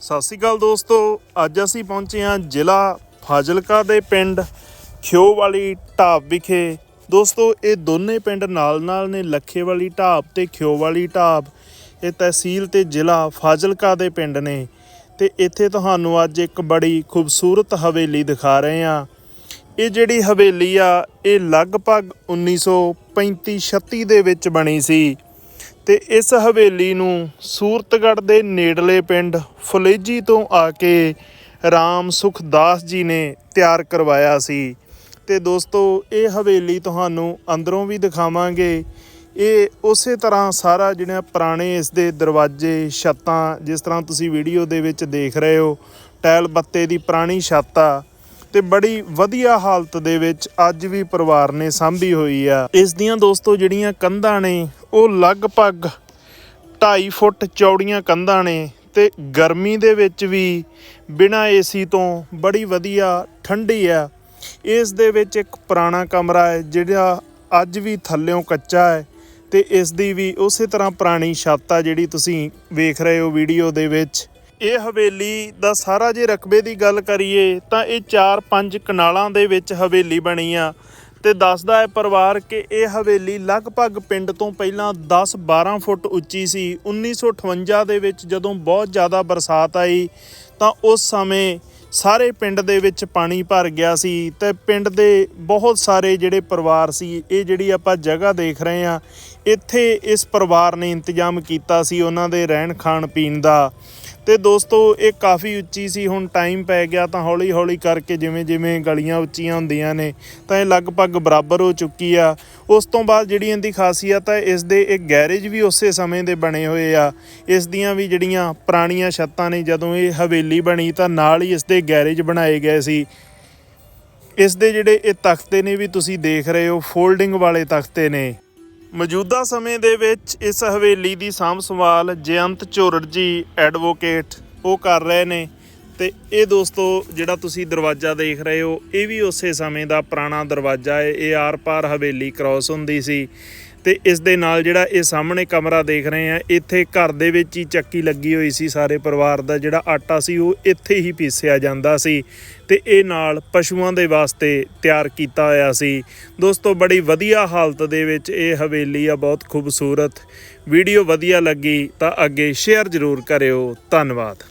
ਸਤਿ ਸ਼੍ਰੀ ਅਕਾਲ ਦੋਸਤੋ, ਅੱਜ ਅਸੀਂ ਪਹੁੰਚੇ ਹਾਂ ਜ਼ਿਲ੍ਹਾ ਫਾਜ਼ਿਲਕਾ ਦੇ ਪਿੰਡ ਖਿਓ ਵਾਲੀ ਢਾਬ ਵਿਖੇ। ਦੋਸਤੋ, ਇਹ ਦੋਨੇ ਪਿੰਡ ਨਾਲ-ਨਾਲ ਨੇ ਲੱਖੇ ਵਾਲੀ ਢਾਬ ਤੇ ਖਿਓ ਵਾਲੀ ਢਾਬ। ਇਹ ਤਹਿਸੀਲ ਤੇ ਜ਼ਿਲ੍ਹਾ ਫਾਜ਼ਿਲਕਾ ਦੇ ਪਿੰਡ ਨੇ। ਤੇ ਇੱਥੇ ਤੁਹਾਨੂੰ ਅੱਜ ਇੱਕ ਬੜੀ ਖੂਬਸੂਰਤ ਹਵੇਲੀ ਦਿਖਾ ਰਹੇ ਹਾਂ। ਇਹ ਜਿਹੜੀ ਹਵੇਲੀ ਆ, ਇਹ ਲਗਭਗ 1935-36 ਦੇ ਵਿੱਚ ਬਣੀ ਸੀ। ਤੇ ਇਸ ਹਵੇਲੀ ਨੂੰ ਸੂਰਤਗੜ੍ਹ ਦੇ ਨੇੜਲੇ ਪਿੰਡ ਫੁਲੇਜੀ ਤੋਂ ਆ ਕੇ ਰਾਮ ਸੁਖਦਾਸ ਜੀ ਨੇ ਤਿਆਰ ਕਰਵਾਇਆ ਸੀ। ਤੇ ਦੋਸਤੋ, ਇਹ ਹਵੇਲੀ ਤੁਹਾਨੂੰ ਅੰਦਰੋਂ ਵੀ ਦਿਖਾਵਾਂਗੇ। ਇਹ ਉਸੇ ਤਰ੍ਹਾਂ ਸਾਰਾ ਜਿਹੜਾ ਪੁਰਾਣੇ ਇਸ ਦੇ ਦਰਵਾਜ਼ੇ, ਛੱਤਾਂ, ਜਿਸ ਤਰ੍ਹਾਂ ਤੁਸੀਂ ਵੀਡੀਓ ਦੇ ਵਿੱਚ ਦੇਖ ਰਹੇ ਹੋ ਟੈਲ ਬੱਤੇ ਦੀ ਪੁਰਾਣੀ ਛੱਤ ਆ ਤੇ ਬੜੀ ਵਧੀਆ ਹਾਲਤ ਦੇ ਵਿੱਚ ਅੱਜ ਵੀ ਪਰਿਵਾਰ ਨੇ ਸਾਂਭੀ ਹੋਈ ਆ। ਇਸ ਦੀਆਂ ਦੋਸਤੋ, ਜਿਹੜੀਆਂ ਕੰਧਾਂ ਨੇ ਉਹ ਲਗਭਗ 2.5 ਫੁੱਟ ਚੌੜੀਆਂ ਕੰਧਾਂ ਨੇ ਤੇ ਗਰਮੀ ਦੇ ਵਿੱਚ ਵੀ ਬਿਨਾਂ ਏਸੀ ਤੋਂ ਬੜੀ ਵਧੀਆ ਠੰਡੀ ਆ। ਇਸ ਦੇ ਵਿੱਚ ਇੱਕ ਪੁਰਾਣਾ ਕਮਰਾ ਹੈ, ਜਿਹੜਾ ਅੱਜ ਵੀ ਥੱਲਿਓਂ ਕੱਚਾ ਹੈ ਤੇ ਇਸ ਦੀ ਵੀ ਉਸੇ ਤਰ੍ਹਾਂ ਪੁਰਾਣੀ ਛੱਤ ਆ ਜਿਹੜੀ ਤੁਸੀਂ ਵੇਖ ਰਹੇ ਹੋ ਵੀਡੀਓ ਦੇ ਵਿੱਚ। ਇਹ ਹਵੇਲੀ ਦਾ ਸਾਰਾ ਜੇ ਰਕਬੇ ਦੀ ਗੱਲ ਕਰੀਏ ਤਾਂ ਇਹ 4-5 ਕਨਾਲਾਂ ਦੇ ਵਿੱਚ ਹਵੇਲੀ ਬਣੀ ਆ। ਤੇ ਦੱਸਦਾ ਹੈ ਪਰਿਵਾਰ ਕਿ ਇਹ ਹਵੇਲੀ ਲਗਭਗ ਪਿੰਡ ਤੋਂ ਪਹਿਲਾਂ 10-12 ਫੁੱਟ ਉੱਚੀ ਸੀ। 1958 ਦੇ ਵਿੱਚ ਜਦੋਂ ਬਹੁਤ ਜ਼ਿਆਦਾ ਬਰਸਾਤ ਆਈ, ਤਾਂ ਉਸ ਸਮੇਂ ਸਾਰੇ ਪਿੰਡ ਦੇ ਵਿੱਚ ਪਾਣੀ ਭਰ ਗਿਆ ਸੀ ਤੇ ਪਿੰਡ ਦੇ ਬਹੁਤ ਸਾਰੇ ਜਿਹੜੇ ਪਰਿਵਾਰ ਸੀ, ਇਹ ਜਿਹੜੀ ਆਪਾਂ ਜਗ੍ਹਾ ਦੇਖ ਰਹੇ ਆ ਇੱਥੇ ਇਸ ਪਰਿਵਾਰ ਨੇ ਇੰਤਜ਼ਾਮ ਕੀਤਾ ਸੀ ਉਹਨਾਂ ਦੇ ਰਹਿਣ ਖਾਣ ਪੀਣ ਦਾ। ਤੇ ਦੋਸਤੋ, ਇਹ ਕਾਫੀ ਉੱਚੀ ਸੀ, ਹੁਣ ਟਾਈਮ ਪੈ ਗਿਆ ਤਾਂ ਹੌਲੀ ਹੌਲੀ ਕਰਕੇ ਜਿਵੇਂ ਜਿਵੇਂ ਗਲੀਆਂ ਉੱਚੀਆਂ ਹੁੰਦੀਆਂ ਨੇ, ਤਾਂ ਇਹ ਲਗਭਗ ਬਰਾਬਰ ਹੋ ਚੁੱਕੀ ਆ। ਉਸ ਤੋਂ ਬਾਅਦ ਜਿਹੜੀ ਇਹਦੀ ਖਾਸੀਅਤ ਹੈ, ਇਸ ਦੇ ਇਹ ਗੈਰੇਜ ਵੀ ਉਸੇ ਸਮੇਂ ਦੇ ਬਣੇ ਹੋਏ ਆ। ਇਸ ਦੀਆਂ ਵੀ ਜਿਹੜੀਆਂ ਪੁਰਾਣੀਆਂ ਛੱਤਾਂ ਨੇ, ਜਦੋਂ ਇਹ ਹਵੇਲੀ ਬਣੀ ਤਾਂ ਨਾਲ ਹੀ ਇਸ ਦੇ ਗੈਰੇਜ ਬਣਾਏ ਗਏ ਸੀ। ਇਸ ਦੇ ਜਿਹੜੇ ਇਹ ਤਖਤੇ ਨੇ, ਵੀ ਤੁਸੀਂ ਦੇਖ ਰਹੇ ਹੋ, ਫੋਲਡਿੰਗ ਵਾਲੇ ਤਖਤੇ ਨੇ। ਮੌਜੂਦਾ ਸਮੇਂ ਦੇ ਵਿੱਚ ਇਸ ਹਵੇਲੀ ਦੀ ਸਾਂਭ ਸੰਭਾਲ ਜਯੰਤ ਝੋਰੜ ਜੀ ਐਡਵੋਕੇਟ ਉਹ ਕਰ ਰਹੇ ਨੇ। ਤੇ ਇਹ ਦੋਸਤੋ, ਜਿਹੜਾ ਤੁਸੀਂ ਦਰਵਾਜ਼ਾ ਦੇਖ ਰਹੇ ਹੋ, ਇਹ ਵੀ ਉਸੇ ਸਮੇਂ ਦਾ ਪੁਰਾਣਾ ਦਰਵਾਜ਼ਾ ਹੈ। ਇਹ ਆਰ-ਪਾਰ ਹਵੇਲੀ ਕ੍ਰਾਸ ਹੁੰਦੀ ਸੀ। ਤੇ ਇਸ ਦੇ ਨਾਲ ਜਿਹੜਾ ਇਹ ਸਾਹਮਣੇ ਕਮਰਾ ਦੇਖ ਰਹੇ ਆ ਇੱਥੇ ਘਰ ਦੇ ਵਿੱਚ ਹੀ ਚੱਕੀ ਲੱਗੀ ਹੋਈ ਸੀ ਸਾਰੇ ਪਰਿਵਾਰ ਦਾ, ਜਿਹੜਾ ਆਟਾ ਸੀ ਉਹ ਇੱਥੇ ਹੀ ਪੀਸਿਆ ਜਾਂਦਾ ਸੀ ਤੇ ਇਹ ਨਾਲ ਪਸ਼ੂਆਂ ਦੇ ਵਾਸਤੇ ਤਿਆਰ ਕੀਤਾ ਹੋਇਆ ਸੀ। ਦੋਸਤੋ, ਬੜੀ ਵਧੀਆ ਹਾਲਤ ਦੇ ਵਿੱਚ ਇਹ ਹਵੇਲੀ ਆ, ਬਹੁਤ ਖੂਬਸੂਰਤ। ਵੀਡੀਓ ਵਧੀਆ ਲੱਗੀ ਤਾਂ ਅੱਗੇ ਸ਼ੇਅਰ ਜ਼ਰੂਰ ਕਰਿਓ। ਧੰਨਵਾਦ।